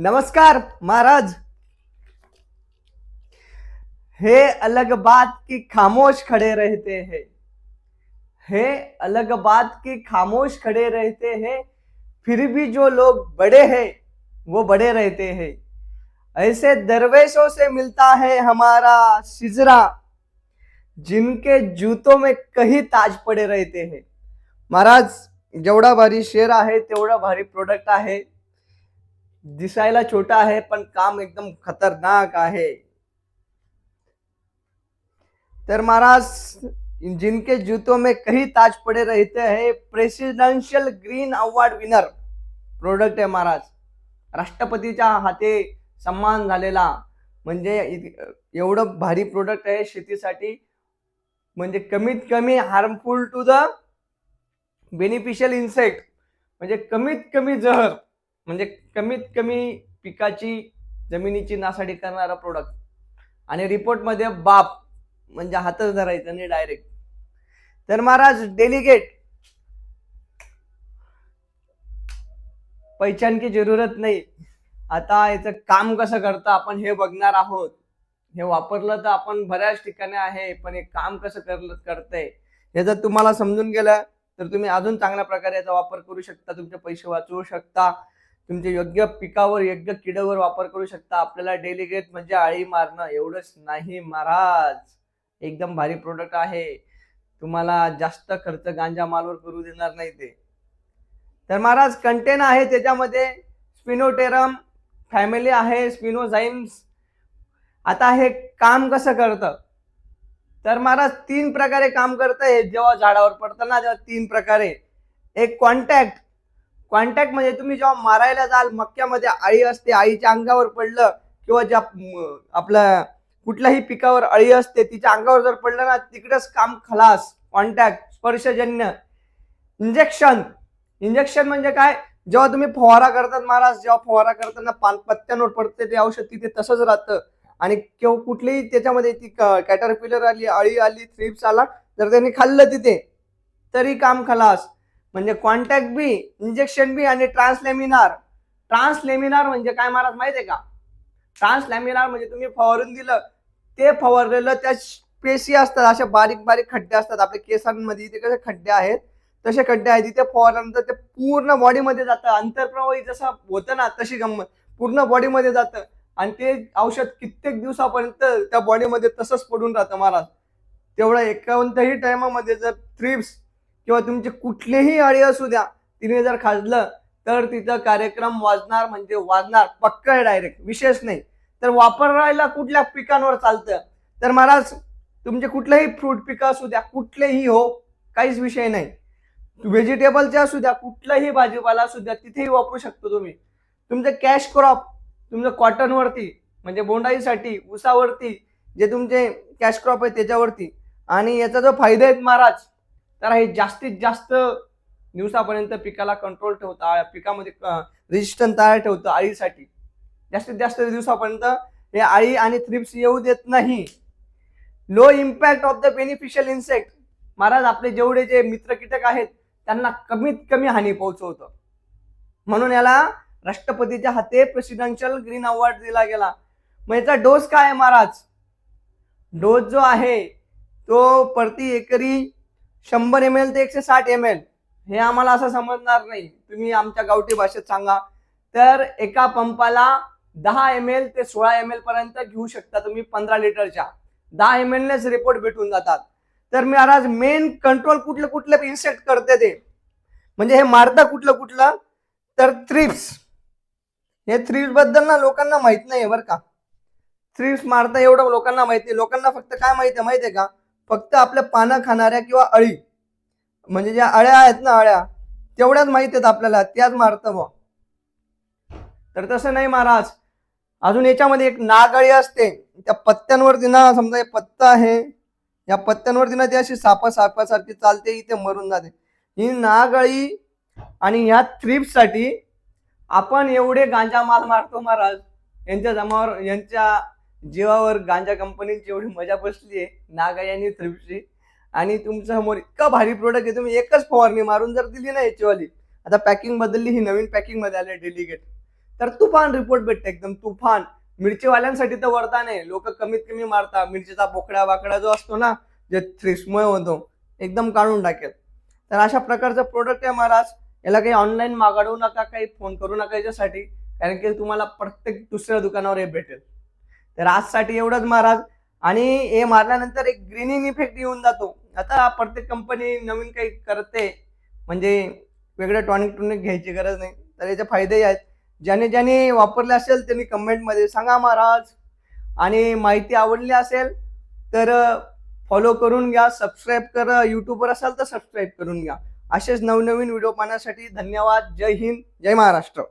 नमस्कार, महाराज। हे अलग बात की खामोश खड़े रहते हैं। हे अलग बात की खामोश खड़े रहते हैं, फिर भी जो लोग बड़े हैं, वो बड़े रहते हैं। ऐसे दरवेशों से मिलता है हमारा सिजरा, जिनके जूतों में कहीं ताज पडे रहते हैं। महाराज, जेवढा भारी शेर आहे तेवढा भारी प्रोडक्ट आहे। दिसायला छोटा आहे पण काम एकदम खतरनाक आहे. तर महाराज जिनके जूतों में कई ताज पड़े रहते हैं presidential green award winner product आहे महाराज. राष्ट्रपतीच्या हाते सन्मान झालेला म्हणजे एवढं भारी प्रोडक्ट आहे शेतीसाठी म्हणजे कमीत कमी harmful to the beneficial insect म्हणजे कमीत कमी जहर. म्हणजे कमीत कमी पिकाची जमिनीची नासाडी करणारा प्रोडक्ट आणि रिपोर्टमध्ये बाप म्हणजे हातच धरायचं नाही डायरेक्ट तर महाराज डेलिगेट पैशान की जरूरत नाही. आता याचं काम कसं करतं आपण हे बघणार आहोत. हे वापरलं तर आपण बऱ्याच ठिकाणी आहे पण हे काम कसं कर करतंय? हे जर तुम्हाला समजून गेलं तर तुम्ही अजून चांगल्या प्रकारे याचा वापर करू शकता तुमचे पैसे वाचवू शकता. तुमच्या योग्य पिकावर योग्य किडावर वापर करू शकता. आपल्याला डेलिगेट म्हणजे आळी मारणं. एवढंच नाही महाराज. एकदम भारी प्रोडक्ट आहे. तुम्हाला जास्त खर्च गांजा मालवर करू देणार नाही ते. तर महाराज कंटेन आहे त्याच्यामध्ये. स्पिनोटेरम फॅमिली आहे. स्पिनोझाईम्स आता हे काम कसं करतं? तर महाराज तीन प्रकारे काम करतं. हे जेव्हा झाडावर पडतं ना तेव्हा तीन प्रकारे. एक कॉन्टॅक्ट कॉन्टॅक्ट म्हणजे तुम्ही जेव्हा मारायला जाल मक्क्यामध्ये आळी असते आईच्या अंगावर पडलं किंवा ज्या म, आपल्या कुठल्याही पिकावर अळी असते तिच्या अंगावर जर पडलं ना तिकडेच काम खलास. कॉन्टॅक्ट स्पर्शजन्य. इंजेक्शन इंजेक्शन म्हणजे काय? जेव्हा तुम्ही फवारा करतात महाराज जेव्हा फवारा करताना पान पत्त्यांवर पडते ते औषध तिथे तसंच राहतं. आणि किंवा कुठलीही त्याच्यामध्ये ती कॅटरपिलर आली अळी आली थ्रिप्स आला जर त्यांनी खाल्लं तिथे तरी काम खलास. म्हणजे कॉन्टॅक्ट बी इंजेक्शन बी आणि ट्रान्सलेमिनार ट्रान्सलेमिनार म्हणजे काय महाराज माहिती आहे का? ट्रान्सलेमिनार म्हणजे तुम्ही फवारून दिलं ते फवारलेलं त्या पेशी असतात अशा बारीक बारीक खड्डे असतात. आपल्या केसांमध्ये इथे कसे खड्डे आहेत तसे खड्डे आहेत. तिथे फवारल्यानंतर ते पूर्ण बॉडीमध्ये जातं. अंतरप्रवाही जसं होतं ना तशी गंमत पूर्ण बॉडीमध्ये जातं. आणि ते औषध कित्येक दिवसापर्यंत त्या बॉडीमध्ये तसंच पडून राहतं महाराज. तेवढं एकावन्नही टायमामध्ये जर थ्रिप्स किंवा तुमचे कुठलेही अळी असू द्या तिने जर खाजलं तर तिथं कार्यक्रम वाजणार म्हणजे वाजणार पक्क आहे डायरेक्ट विशेष नाही. तर वापरायला कुठल्या पिकांवर चालतं? तर महाराज तुमचे कुठलेही फ्रूट पिकं असू द्या कुठलेही हो काहीच विषय नाही. व्हेजिटेबलचे असू द्या कुठलाही भाजीपाला असू द्या तिथेही वापरू शकतो तुम्ही. तुमचं कॅश क्रॉप तुमचं कॉटनवरती म्हणजे बोंडाईसाठी ऊसावरती जे तुमचे कॅश क्रॉप आहे त्याच्यावरती. आणि याचा जो फायदा आहेत महाराज तर हे जास्तीत जास्त दिवसापर्यंत पिकाला कंट्रोल ठेवतं पिकामध्ये रेजिस्टन तयार ठेवतं आळीसाठी जास्तीत जास्त दिवसापर्यंत हे आळी आणि थ्रिप्स येऊ देत नाही. Low impact of the beneficial insect Maharaj आपले जेवढे जे मित्र कीटक आहेत त्यांना कमीत कमी हानी पोहोचवतं. म्हणून याला राष्ट्रपतीच्या हाते प्रेसिडेन्शियल ग्रीन अवॉर्ड दिला गेला. मग याचा डोस काय आहे महाराज? डोस जो आहे तो प्रति एकरी शंभर एम एल ते एकशे साठ एम एल हे आम्हाला असं समजणार नाही. तुम्ही आमच्या गावठी भाषेत सांगा. तर एका पंपाला दहा एम एल ते सोळा एम एल पर्यंत घेऊ शकता तुम्ही पंधरा लिटरच्या. दहा एम एलनेच रिपोर्ट भेटून जातात. तर मी आज मेन कंट्रोल कुठलं कुठलं इन्सेक्ट करते ते. म्हणजे हे मारतं कुठलं कुठलं? तर थ्रिप्स हे थ्रिप्सबद्दल ना लोकांना माहीत नाही बरं का. थ्रिप्स मारता एवढं लोकांना माहिती लोकांना फक्त काय माहिती आहे? माहिती आहे का? फक्त आपल्या पानं खाणाऱ्या किंवा अळी. म्हणजे ज्या अळ्या आहेत ना अळ्या तेवढ्याच माहिती आहेत आपल्याला त्याच मारतं बुवा. तर तसं नाही महाराज. अजून याच्यामध्ये एक नागळी असते. त्या पत्त्यांवरती ना समजा हे पत्ता आहे या पत्त्यांवरती ना ती अशी सापा सापासारखी चालते इथे मरून जाते. ही नागळी आणि ह्या थ्रिप्स आपण एवढे गांजा माल मारतो महाराज. यांच्या जमावर यांच्या जीवावर गांजा कंपनीची एवढी मजा बसली आहे नागा यांनी थ्रिप्सची आणि तुमच्यासमोर इतका भारी प्रोडक्ट आहे तुम्ही एकच फवारणी मारून जर दिली ना याचीवाली आता पॅकिंग बदलली ही नवीन पॅकिंगमध्ये आले डेलिगेट तर तुफान रिपोर्ट भेटते एकदम तुफान. मिरचीवाल्यांसाठी तर वरदान आहे लोक कमीत कमी मारतात मिरचीचा बोकडा बाकडा जो असतो ना जे थ्रिस्मय होतो एकदम काढून टाकेल. तर अशा प्रकारचं प्रोडक्ट आहे महाराज याला काही ऑनलाईन मागवू नका काही फोन करू नका याच्यासाठी कारण की तुम्हाला प्रत्येक दुसऱ्या दुकानावर हे भेटेल. तर आजसाठी एवढंच महाराज. आणि हे मारल्यानंतर एक ग्रीनिंग इफेक्ट येऊन जातो. आता प्रत्येक कंपनी नवीन काही करते म्हणजे वेगळं टॉनिक टॉनिक घ्यायची गरज नाही. तर याचे फायदेही आहेत. ज्याने ज्याने वापरले असेल त्यांनी कमेंटमध्ये सांगा महाराज. आणि माहिती आवडली असेल तर फॉलो करून घ्या सबस्क्राईब करा. युट्यूबवर असाल तर सबस्क्राईब करून घ्या. असेच नवनवीन व्हिडिओ पाहण्यासाठी धन्यवाद. जय हिंद. जय महाराष्ट्र.